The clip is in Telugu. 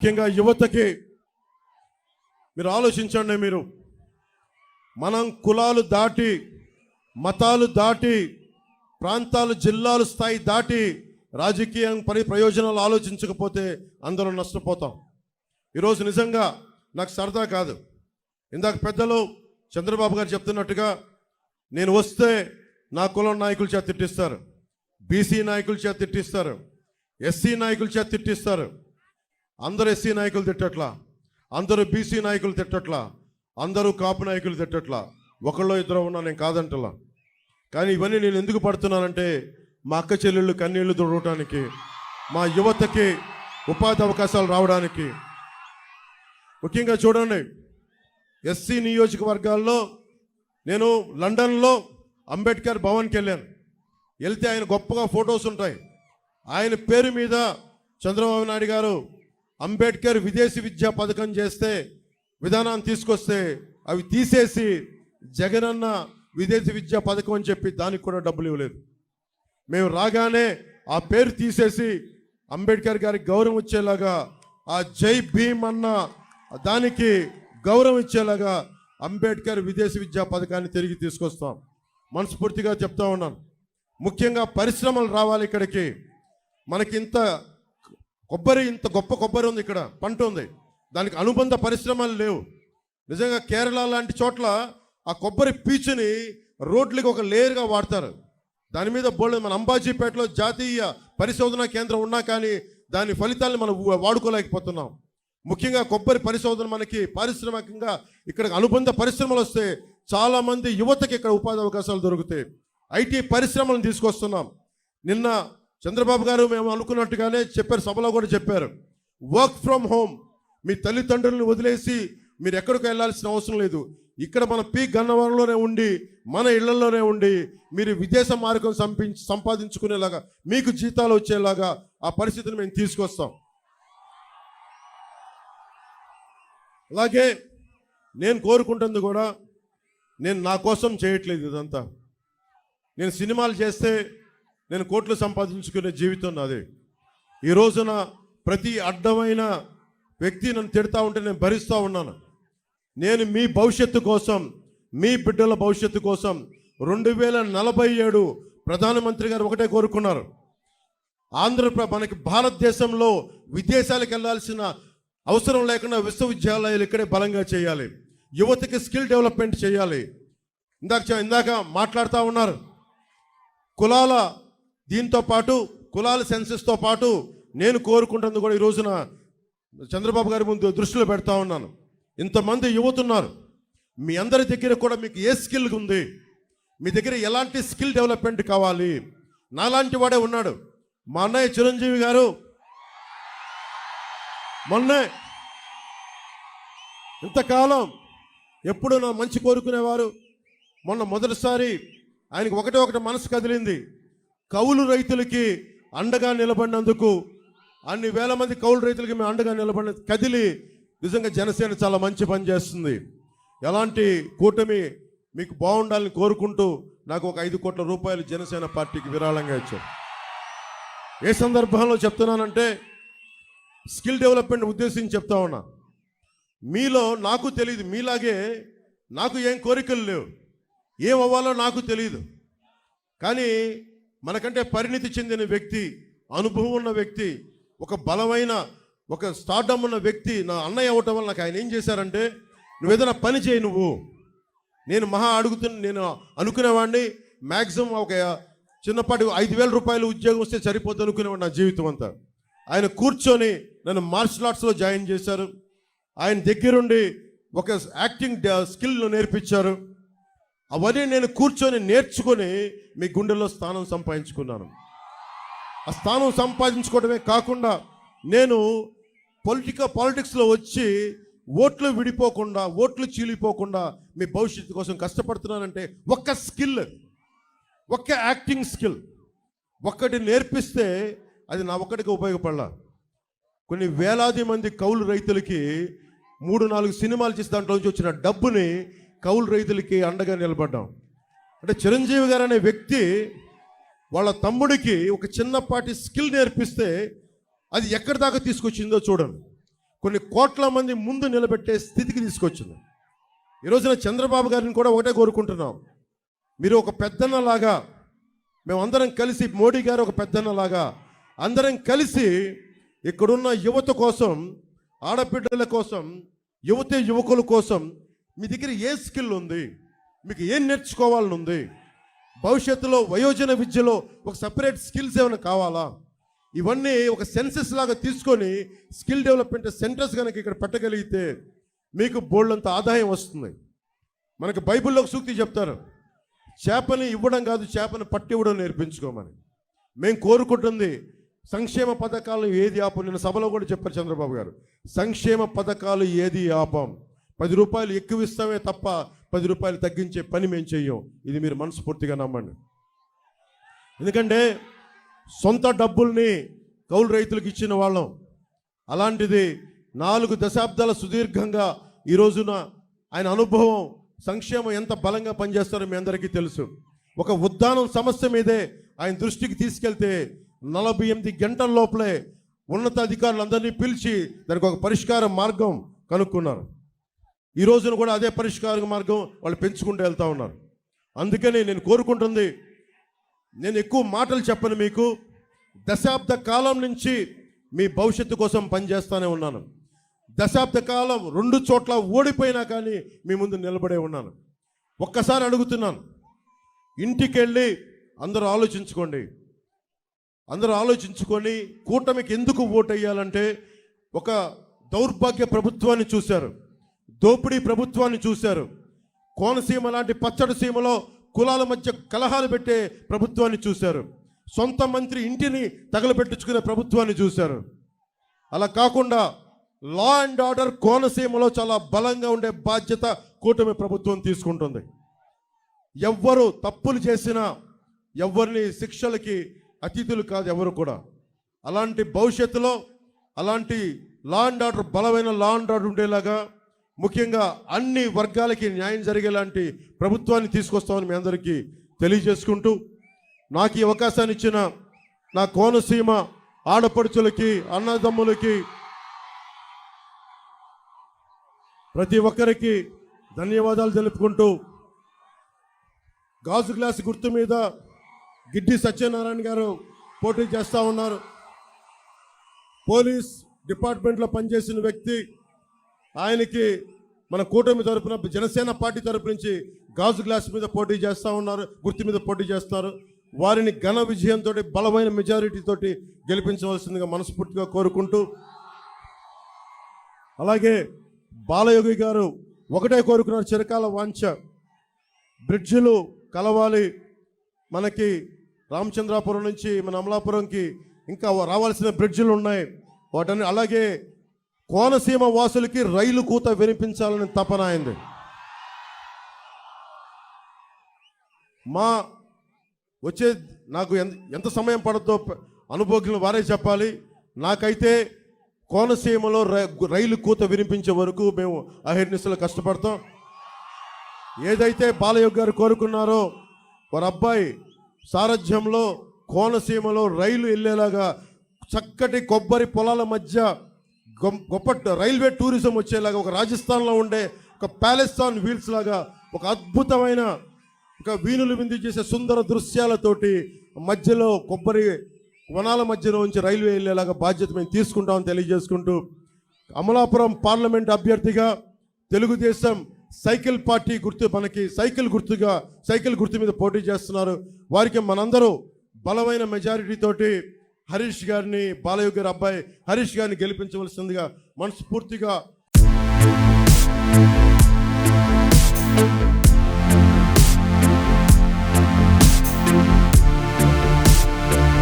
ముఖ్యంగా యువతకి మీరు ఆలోచించండి మీరు. మనం కులాలు దాటి మతాలు దాటి ప్రాంతాలు జిల్లాలు స్థాయి దాటి రాజకీయం పరి ప్రయోజనాలు ఆలోచించకపోతే అందరం నష్టపోతాం. ఈరోజు నిజంగా నాకు సరదా కాదు. ఇందాక పెద్దలు చంద్రబాబు గారు చెప్తున్నట్టుగా నేను వస్తే నా కులం నాయకుల చేత తిట్టిస్తారు. బీసీ నాయకుల చేత తిట్టిస్తారు. ఎస్సీ నాయకుల చేత తిట్టిస్తారు. అందరు ఎస్సీ నాయకులు తిట్టట్లా అందరూ బీసీ నాయకులు తిట్టట్లా అందరూ కాపు నాయకులు తిట్టట్లా. ఒకళ్ళో ఇద్దరు ఉన్నా నేను కాదంటలా. కానీ ఇవన్నీ నేను ఎందుకు పడుతున్నానంటే మా అక్క చెల్లెళ్ళు కన్నీళ్ళు దొరకటానికి మా యువతకి ఉపాధి అవకాశాలు రావడానికి. ముఖ్యంగా చూడండి ఎస్సీ నియోజకవర్గాల్లో నేను లండన్లో అంబేద్కర్ భవన్కి వెళ్ళాను. వెళ్తే ఆయన గొప్పగా ఫొటోస్ ఉంటాయి. ఆయన పేరు మీద చంద్రబాబు నాయుడు గారు అంబేద్కర్ విదేశీ విద్యా పథకం చేస్తే విధానాన్ని తీసుకొస్తే అవి తీసేసి జగనన్న విదేశీ విద్యా పథకం అని చెప్పి దానికి కూడా డబ్బులు ఇవ్వలేదు. మేము రాగానే ఆ పేరు తీసేసి అంబేద్కర్ గారికి గౌరవం ఇచ్చేలాగా ఆ జై భీమ్ అన్న దానికి గౌరవం ఇచ్చేలాగా అంబేద్కర్ విదేశీ విద్యా పథకాన్ని తిరిగి తీసుకొస్తాం. మనస్ఫూర్తిగా చెప్తా ఉన్నాను. ముఖ్యంగా పరిశ్రమలు రావాలి ఇక్కడికి. మనకి ఇంత కొబ్బరి ఇంత గొప్ప కొబ్బరి ఉంది ఇక్కడ పంట ఉంది. దానికి అనుబంధ పరిశ్రమలు లేవు. నిజంగా కేరళ లాంటి చోట్ల ఆ కొబ్బరి పీచుని రోడ్లకి ఒక లేయర్గా వాడతారు. దాని మీద బోల్డ్ మన అంబాజీపేటలో జాతీయ పరిశోధన కేంద్రం ఉన్నా కానీ దాని ఫలితాలను మనం వాడుకోలేకపోతున్నాం. ముఖ్యంగా కొబ్బరి పరిశోధన మనకి పారిశ్రామికంగా ఇక్కడ అనుబంధ పరిశ్రమలు వస్తే చాలామంది యువతకి ఇక్కడ ఉపాధి అవకాశాలు దొరుకుతాయి. ఐటీ పరిశ్రమలను తీసుకొస్తున్నాం. నిన్న చంద్రబాబు గారు మేము అనుకున్నట్టుగానే చెప్పారు సభలో కూడా చెప్పారు. వర్క్ ఫ్రమ్ హోమ్ మీ తల్లిదండ్రులను వదిలేసి మీరు ఎక్కడికి వెళ్ళాల్సిన అవసరం లేదు. ఇక్కడ మన పీ గన్నవరంలోనే ఉండి మన ఇళ్ళలోనే ఉండి మీరు విదేశ మార్గం సంపించి సంపాదించుకునేలాగా మీకు జీతాలు వచ్చేలాగా ఆ పరిస్థితిని మేము తీసుకొస్తాం. అలాగే నేను కోరుకుంటుంది కూడా నేను నా కోసం చేయట్లేదు ఇదంతా. నేను సినిమాలు చేస్తే నేను కోట్లు సంపాదించుకునే జీవితం నాది. ఈ రోజున ప్రతి అడ్డమైన వ్యక్తి నన్ను తిడతా ఉంటే నేను భరిస్తూ ఉన్నాను. నేను మీ భవిష్యత్తు కోసం మీ బిడ్డల భవిష్యత్తు కోసం రెండు వేల నలభై ఏడు ప్రధానమంత్రి గారు ఒకటే కోరుకున్నారు. ఆంధ్రప్ర మనకి భారతదేశంలో విదేశాలకు వెళ్ళాల్సిన అవసరం లేకుండా విశ్వవిద్యాలయాలు ఇక్కడే బలంగా చేయాలి. యువతకి స్కిల్ డెవలప్మెంట్ చేయాలి. ఇందాక ఇందాక మాట్లాడుతూ ఉన్నారు. కులాల దీంతో పాటు కులాల సెన్సెస్తో పాటు నేను కోరుకుంటుంది కూడా ఈ రోజున చంద్రబాబు గారి ముందు దృష్టిలో పెడతా ఉన్నాను. ఇంతమంది యువతున్నారు. మీ అందరి దగ్గర కూడా మీకు ఏ స్కిల్ ఉంది? మీ దగ్గర ఎలాంటి స్కిల్ డెవలప్మెంట్ కావాలి? నాలాంటి వాడే ఉన్నాడు. మా అన్నయ్య చిరంజీవి గారు. మొన్నే ఇంతకాలం ఎప్పుడు నా మంచి కోరుకునేవారు. మొన్న మొదటిసారి ఆయనకు ఒకటే ఒకటి మనసు కదిలింది. కౌలు రైతులకి అండగా నిలబడినందుకు అన్ని వేల మంది కౌలు రైతులకి మేము అండగా నిలబడిన కదిలి నిజంగా జనసేన చాలా మంచి పని చేస్తుంది. ఎలాంటి కూటమి మీకు బాగుండాలని కోరుకుంటూ నాకు ఒక ఐదు కోట్ల రూపాయలు జనసేన పార్టీకి విరాళంగా ఇచ్చారు. ఏ సందర్భంలో చెప్తున్నానంటే స్కిల్ డెవలప్మెంట్ ఉద్దేశించి చెప్తా ఉన్నా. మీలో నాకు తెలియదు మీలాగే నాకు ఏం కోరికలు లేవు. ఏం అవ్వాలో నాకు తెలియదు కానీ మనకంటే పరిణితి చెందిన వ్యక్తి అనుభవం ఉన్న వ్యక్తి ఒక బలమైన ఒక స్టార్డమ్ ఉన్న వ్యక్తి నా అన్నయ్య అవ్వటం వల్ల నాకు ఆయన ఏం చేశారంటే నువ్వు ఏదైనా పని చేయి నువ్వు. నేను మహా అడుగుతున్న నేను అనుకునేవాడిని మ్యాక్సిమం ఒక చిన్నపాటి ఐదు వేల రూపాయలు ఉద్యోగం వస్తే సరిపోతుంది అనుకునేవాడు నా జీవితం అంతా. ఆయన కూర్చొని నన్ను మార్షల్ ఆర్ట్స్లో జాయిన్ చేశారు. ఆయన దగ్గరుండి ఒక యాక్టింగ్ స్కిల్ uh, నేర్పించారు. అవన్నీ నేను కూర్చొని నేర్చుకొని మీ గుండెల్లో స్థానం సంపాదించుకున్నాను. ఆ స్థానం సంపాదించుకోవడమే కాకుండా నేను పొలిటికల్ పాలిటిక్స్లో వచ్చి ఓట్లు విడిపోకుండా ఓట్లు చీలిపోకుండా మీ భవిష్యత్తు కోసం కష్టపడుతున్నానంటే ఒక్క స్కిల్ ఒక్క యాక్టింగ్ స్కిల్ ఒక్కటి నేర్పిస్తే అది నా ఒక్కడికి ఉపయోగపడలా. కొన్ని వేలాది మంది కౌలు రైతులకి మూడు నాలుగు సినిమాలు చేసి దాంట్లో నుంచి వచ్చిన డబ్బుని కౌలు రైతులకి అండగా నిలబడ్డాం. అంటే చిరంజీవి గారు అనే వ్యక్తి వాళ్ళ తమ్ముడికి ఒక చిన్నపాటి స్కిల్ నేర్పిస్తే అది ఎక్కడి దాకా తీసుకొచ్చిందో చూడండి. కొన్ని కోట్ల మంది ముందు నిలబెట్టే స్థితికి తీసుకొచ్చింది. ఈ రోజున చంద్రబాబు గారిని కూడా ఒకటే కోరుకుంటున్నాం. మీరు ఒక పెద్దన్నలాగా మేమందరం కలిసి మోడీ గారు ఒక పెద్దన్నలాగా అందరం కలిసి ఇక్కడున్న యువత కోసం ఆడబిడ్డల కోసం యువత యువకుల కోసం మీ దగ్గర ఏ స్కిల్ ఉంది? మీకు ఏం నేర్చుకోవాలని ఉంది భవిష్యత్తులో వయోజన విద్యలో ఒక సపరేట్ స్కిల్స్ ఏమైనా కావాలా? ఇవన్నీ ఒక సెన్సెస్ లాగా తీసుకొని స్కిల్ డెవలప్మెంట్ సెంటర్స్ కనుక ఇక్కడ పెట్టగలిగితే మీకు బోల్డంత ఆదాయం వస్తుంది. మనకి బైబిల్లో ఒక సూక్తి చెప్తారు. చేపని ఇవ్వడం కాదు చేపను పట్టి ఇవ్వడం నేర్పించుకోమని మేము కోరుకుంటుంది సంక్షేమ పథకాలు ఏది ఆపం? నిన్న సభలో కూడా చెప్పారు చంద్రబాబు గారు. సంక్షేమ పథకాలు ఏది ఆపం? పది రూపాయలు ఎక్కువ ఇస్తామే తప్ప పది రూపాయలు తగ్గించే పని మేము చెయ్యం. ఇది మీరు మనస్ఫూర్తిగా నమ్మండి. ఎందుకంటే సొంత డబ్బుల్ని కౌలు రైతులకు ఇచ్చిన వాళ్ళం. అలాంటిది నాలుగు దశాబ్దాల సుదీర్ఘంగా ఈ రోజున ఆయన అనుభవం సంక్షేమం ఎంత బలంగా పనిచేస్తారో మీ అందరికీ తెలుసు. ఒక ఉద్దానం సమస్య మీదే ఆయన దృష్టికి తీసుకెళ్తే నలభై ఎనిమిది గంటల లోపలే ఉన్నతాధికారులందరినీ పిలిచి దానికి ఒక పరిష్కార మార్గం కనుక్కున్నారు. ఈ రోజున కూడా అదే పరిష్కార మార్గం వాళ్ళు పెంచుకుంటూ వెళ్తూ ఉన్నారు. అందుకని నేను కోరుకుంటుంది నేను ఎక్కువ మాటలు చెప్పను మీకు దశాబ్ద కాలం నుంచి మీ భవిష్యత్తు కోసం పనిచేస్తూనే ఉన్నాను. దశాబ్ద కాలం రెండు చోట్ల ఓడిపోయినా కానీ మీ ముందు నిలబడే ఉన్నాను. ఒక్కసారి అడుగుతున్నాను ఇంటికి వెళ్ళి అందరూ ఆలోచించుకోండి. అందరూ ఆలోచించుకొని కూటమికి ఎందుకు ఓటు వేయాలంటే ఒక దౌర్భాగ్య ప్రభుత్వాన్ని చూశారు. దోపిడీ ప్రభుత్వాన్ని చూశారు. కోనసీమ లాంటి పచ్చడి సీమలో కులాల మధ్య కలహాలు పెట్టే ప్రభుత్వాన్ని చూశారు. సొంత మంత్రి ఇంటిని తగలబెట్టించుకునే ప్రభుత్వాన్ని చూశారు. అలా కాకుండా లా అండ్ ఆర్డర్ కోనసీమలో చాలా బలంగా ఉండే బాధ్యత కూటమి ప్రభుత్వం తీసుకుంటుంది. ఎవ్వరు తప్పులు చేసినా ఎవరిని శిక్షలకి అతిథులు కాదు ఎవరు కూడా. అలాంటి భవిష్యత్తులో అలాంటి లా అండ్ ఆర్డర్ బలమైన లా అండ్ ఆర్డర్ ఉండేలాగా ముఖ్యంగా అన్ని వర్గాలకి న్యాయం జరిగేలాంటి ప్రభుత్వాన్ని తీసుకొస్తామని మీ అందరికీ తెలియజేసుకుంటూ నాకు ఈ అవకాశాన్ని ఇచ్చిన నా కోనసీమ ఆడపడుచులకి అన్నదమ్ములకి ప్రతి ఒక్కరికి ధన్యవాదాలు తెలుపుకుంటూ గాజు గ్లాస్ గుర్తు మీద గిడ్డి సత్యనారాయణ గారు పోటీ చేస్తూ ఉన్నారు. పోలీస్ డిపార్ట్మెంట్లో పనిచేసిన వ్యక్తి ఆయనకి మన కూటమి తరపున జనసేన పార్టీ తరపు నుంచి గాజు గ్లాస్ మీద పోటీ చేస్తూ ఉన్నారు గుర్తు మీద పోటీ చేస్తారు. వారిని ఘన విజయంతో బలమైన మెజారిటీతోటి గెలిపించవలసిందిగా మనస్ఫూర్తిగా కోరుకుంటూ అలాగే బాలయోగి గారు ఒకటే కోరుకున్నారు చిరకాల వాంఛ. బ్రిడ్జిలు కలవాలి మనకి రామచంద్రాపురం నుంచి మన అమలాపురంకి ఇంకా రావాల్సిన బ్రిడ్జిలు ఉన్నాయి. వాటన్ని అలాగే కోనసీమ వాసులకి రైలు కూత వినిపించాలని తపన అయింది. మా వచ్చే నాకు ఎంత ఎంత సమయం పడుతుందో అనుభోగులు వారే చెప్పాలి. నాకైతే కోనసీమలో రై- రైలు కూత వినిపించే వరకు మేము అహిర్నిశలు కష్టపడతాం. ఏదైతే బాలయోగ్ గారు కోరుకున్నారో వారి అబ్బాయి సారథ్యంలో కోనసీమలో రైలు వెళ్ళేలాగా చక్కటి కొబ్బరి పొలాల మధ్య గొప్ప రైల్వే టూరిజం వచ్చేలాగా ఒక రాజస్థాన్లో ఉండే ఒక ప్యాలెస్తాన్ వీల్స్ లాగా ఒక అద్భుతమైన ఒక వీణులు విందు చేసే సుందర దృశ్యాలతోటి మధ్యలో కొబ్బరి వనాల మధ్యలో ఉంచి రైల్వే వెళ్ళేలాగా బాధ్యత మేము తీసుకుంటామని తెలియజేసుకుంటూ అమలాపురం పార్లమెంట్ అభ్యర్థిగా తెలుగుదేశం సైకిల్ పార్టీ గుర్తు మనకి సైకిల్ గుర్తుగా సైకిల్ గుర్తు మీద పోటీ చేస్తున్నారు. వారికి మనందరూ బలమైన మెజారిటీతోటి హరీష్ గారిని బాలయ్య గారి అబ్బాయి హరీష్ గారిని గెలిపించవలసిందిగా మనస్ఫూర్తిగా